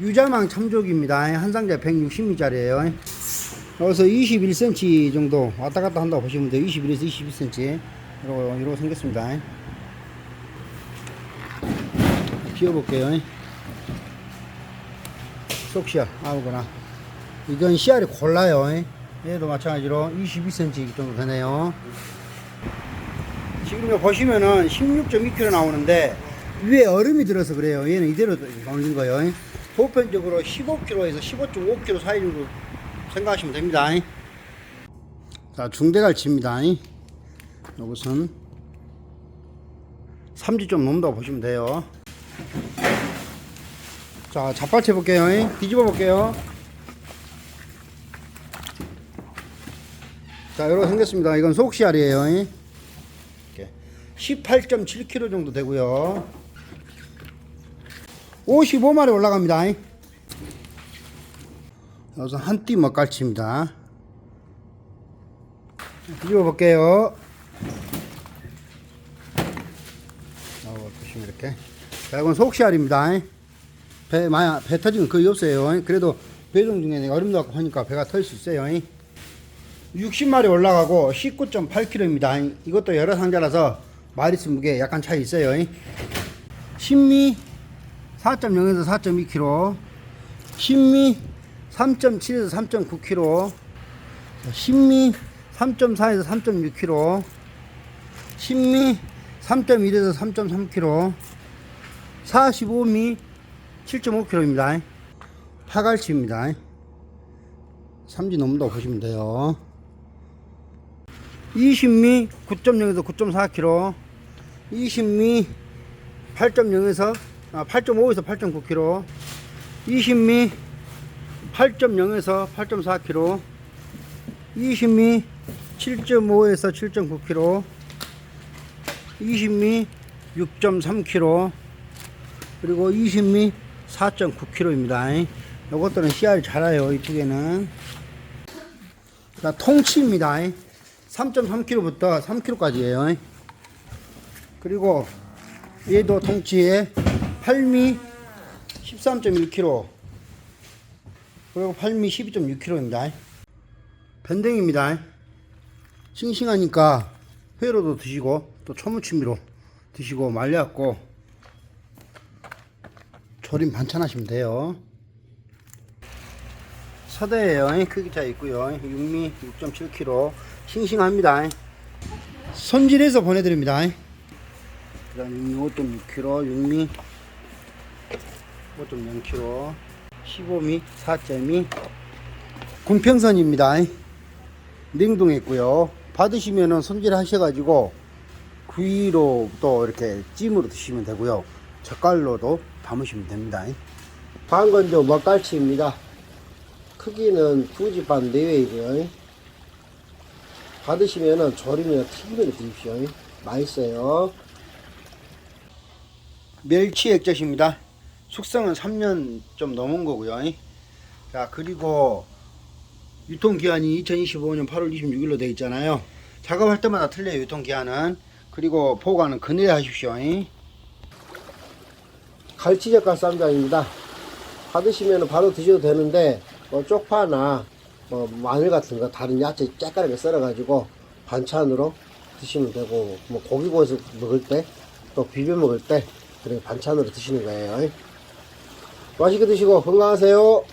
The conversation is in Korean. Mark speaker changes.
Speaker 1: 유자망 참조기입니다. 한 상자 160미짜리예요. 여기서 21cm 정도 왔다 갔다 한다고 보시면 돼요. 21에서 22cm. 이러고, 이러고 생겼습니다. 비워볼게요. 속시알, 아무거나. 이건 씨알이 골라요. 얘도 마찬가지로 22cm 정도 되네요. 지금 보시면은 16.2kg 나오는데 위에 얼음이 들어서 그래요. 얘는 이대로 나오는 거예요. 보편적으로 15kg에서 15.5kg 사이 정도 생각하시면 됩니다. 자, 중대갈치입니다. 이것은 삼지 좀 넘다고 보시면 돼요. 자, 잡발채 볼게요. 뒤집어 볼게요. 자, 이렇게 생겼습니다. 이건 속시알이에요. 이렇게 18.7kg 정도 되고요. 55마리 올라갑니다. 여기서 한띠 먹갈치입니다. 뒤집어 볼게요. 어, 보시면 이렇게. 자, 이건 속시알입니다. 배, 많이, 배 터지면 거의 없어요. 그래도 배송 중에 얼음 넣고 하니까 배가 터질 수 있어요. 60마리 올라가고 19.8kg입니다. 이것도 여러 상자라서 마리수 무게 약간 차이 있어요. 신미 4.0에서 4.2kg, 신미 3.7에서 3.9kg, 신미 3.4에서 3.6kg, 신미 3.1에서 3.3kg, 45미 7.5kg입니다. 파갈치입니다. 삼지 넘는다고 보시면 돼요. 20미 9.0에서 9.4kg, 20미 8.0에서 아, 8.5에서 8.9kg, 20미 8.0에서 8.4kg, 20미 7.5에서 7.9kg, 20미 6.3kg, 그리고 20미 4.9kg입니다. 이것들은 씨알이 자라요. 이두 개는. 자, 통치입니다. 3.3kg부터 3kg까지예요. 그리고 얘도 통치에 8미 13.1kg 그리고 8미 12.6kg입니다. 밴댕입니다. 싱싱하니까 회로도 드시고 또 초무침미로 드시고 말려갖고 조림 반찬하시면 돼요. 서대예요. 크기 차 있고요. 6미 6.7kg 싱싱합니다. 손질해서 보내드립니다. 그다음 5.6kg 6미 5.0kg 15미 4.2 군평선입니다. 냉동했고요. 받으시면은 손질 하셔가지고 구이로 또 이렇게 찜으로 드시면 되고요. 젓갈로도 담으시면 됩니다.
Speaker 2: 방건조 먹갈치입니다. 크기는 두지반 내외이고요. 받으시면은 조림이나 튀김으로 드십시오. 맛있어요.
Speaker 1: 멸치 액젓입니다. 숙성은 3년 좀 넘은 거고요. 자, 그리고 유통기한이 2025년 8월 26일로 되어 있잖아요. 작업할 때마다 틀려요, 유통기한은. 그리고 보관은 그늘에 하십시오.
Speaker 2: 갈치젓갈 쌈장입니다. 받으시면 바로 드셔도 되는데 뭐 쪽파나 뭐 마늘 같은 거 다른 야채 째까르게 썰어가지고 반찬으로 드시면 되고 뭐 고기 구워서 먹을 때 또 비벼 먹을 때 그렇게 반찬으로 드시는 거예요. 맛있게 드시고 건강하세요.